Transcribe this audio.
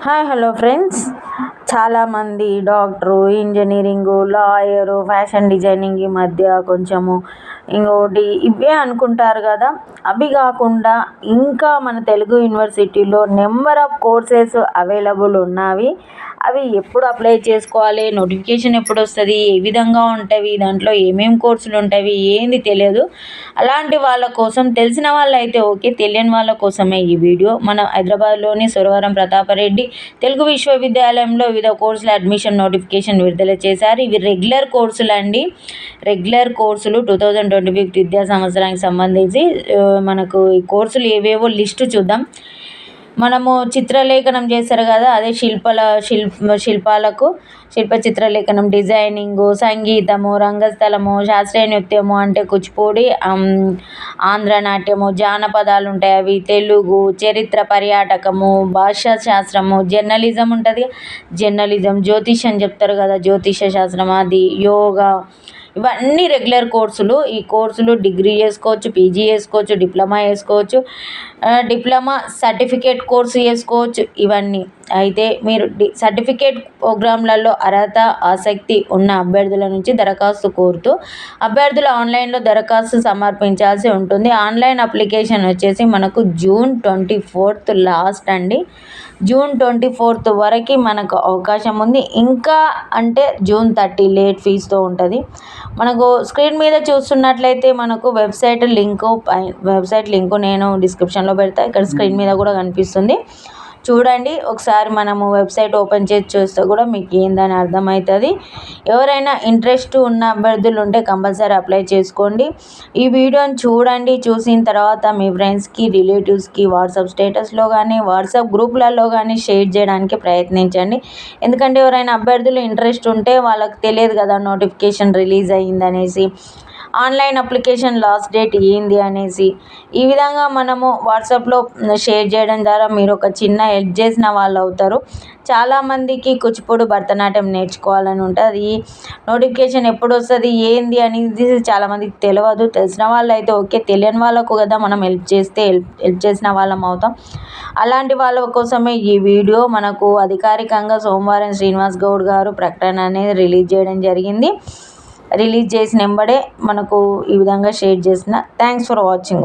Hi hello friends. చాలామంది doctor engineering lawyer fashion designing ఈ మధ్య కొంచెము ఇంకోటి ఇవే అనుకుంటారు కదా. అవి కాకుండా ఇంకా మన తెలుగు యూనివర్సిటీలో నెంబర్ ఆఫ్ కోర్సెస్ అవైలబుల్ ఉన్నవి. అవి ఎప్పుడు అప్లై చేసుకోవాలి? నోటిఫికేషన్ ఎప్పుడు వస్తుంది? ఏ విధంగా ఉంటుంది దాంట్లో ఏమేమి కోర్సులు ఉంటాయి ఏంది తెలియదు. అలాంటి వాళ్ళ కోసం తెలిసిన వాళ్ళు అయితే ఓకే. తెలియని వాళ్ళ కోసమే ఈ వీడియో. మన హైదరాబాద్లోని సురవరం ప్రతాపరెడ్డి తెలుగు విశ్వవిద్యాలయంలో వివిధ కోర్సుల అడ్మిషన్ నోటిఫికేషన్ విడుదల చేశారు. ఇవి రెగ్యులర్ కోర్సులు అండి రెగ్యులర్ కోర్సులు టూ థౌజండ్ ట్వంటీ ఫిఫ్త్ విద్యా సంవత్సరానికి సంబంధించి మనకు ఈ కోర్సులు ఏవేవో లిస్టు చూద్దాం. మనము చిత్రలేఖనం చేస్తారు కదా అదే శిల్పల శిల్ప శిల్పాలకు శిల్ప చిత్రలేఖనం డిజైనింగు సంగీతము రంగస్థలము శాస్త్రీయ నృత్యము అంటే కూచిపూడి ఆంధ్ర నాట్యము జానపదాలు ఉంటాయి అవి తెలుగు చరిత్ర పర్యాటకము భాషా శాస్త్రము జర్నలిజం ఉంటుంది. జర్నలిజం జ్యోతిష్యం చెప్తారు కదా జ్యోతిష శాస్త్రం అది యోగా ఇవన్నీ రెగ్యులర్ కోర్సులు ఈ కోర్సులు డిగ్రీ చేసుకోవచ్చు పీజీ చేసుకోవచ్చు డిప్లొమా చేసుకోవచ్చు డిప్లొమా సర్టిఫికేట్ కోర్సు చేసుకోవచ్చు ఇవన్నీ. అయితే మీరు డి సర్టిఫికేట్ ప్రోగ్రాంలలో అర్హత ఆసక్తి ఉన్న అభ్యర్థుల నుంచి దరఖాస్తు కోరుతూ అభ్యర్థులు ఆన్లైన్లో దరఖాస్తు సమర్పించాల్సి ఉంటుంది. ఆన్లైన్ అప్లికేషన్ వచ్చేసి మనకు జూన్ ట్వంటీ ఫోర్త్ లాస్ట్ అండి. జూన్ ట్వంటీ ఫోర్త్ వరకు మనకు అవకాశం ఉంది. ఇంకా అంటే జూన్ థర్టీ లేట్ ఫీజుతో ఉంటుంది. మనకు స్క్రీన్ మీద చూస్తున్నట్లయితే మనకు వెబ్సైట్ లింకు వెబ్సైట్ లింకు నేను డిస్క్రిప్షన్లో పెడతా. ఇక్కడ స్క్రీన్ మీద కూడా కనిపిస్తుంది. చూడండి ఒకసారి మనము వెబ్సైట్ ఓపెన్ చేసి చూస్తే కూడా మీకు ఏందని అర్థమవుతుంది ఎవరైనా ఇంట్రెస్ట్ ఉన్న అభ్యర్థులు ఉంటే కంపల్సరీ అప్లై చేసుకోండి. ఈ వీడియోని చూడండి చూసిన తర్వాత మీ ఫ్రెండ్స్కి రిలేటివ్స్కి వాట్సాప్ స్టేటస్లో కానీ వాట్సాప్ గ్రూప్లలో కానీ షేర్ చేయడానికి ప్రయత్నించండి. ఎందుకంటే ఎవరైనా అభ్యర్థులు ఇంట్రెస్ట్ ఉంటే వాళ్ళకి తెలియదు కదా నోటిఫికేషన్ రిలీజ్ అయ్యిందనేసి. ఆన్లైన్ అప్లికేషన్ లాస్ట్ డేట్ ఏంది అనేసి. ఈ విధంగా మనము వాట్సాప్లో షేర్ చేయడం ద్వారా మీరు ఒక చిన్న హెల్ప్ చేసిన వాళ్ళు అవుతారు. చాలామందికి కూచిపూడి భరతనాట్యం నేర్చుకోవాలని ఉంటుంది. నోటిఫికేషన్ ఎప్పుడు వస్తుంది ఏంది అనేది చాలామందికి తెలియదు తెలిసిన వాళ్ళు అయితే ఓకే తెలియని వాళ్ళకు కదా మనం హెల్ప్ చేస్తే హెల్ప్ హెల్ప్ చేసిన వాళ్ళం అవుతాం. అలాంటి వాళ్ళ కోసమే ఈ వీడియో మనకు అధికారికంగా సోమవారం శ్రీనివాస్ గౌడ్ గారు ప్రకటన అనేది రిలీజ్ చేయడం జరిగింది. రిలీజ్ చేసిన వెంబడే మనకు ఈ విధంగా షేర్ చేసిన. Thanks for watching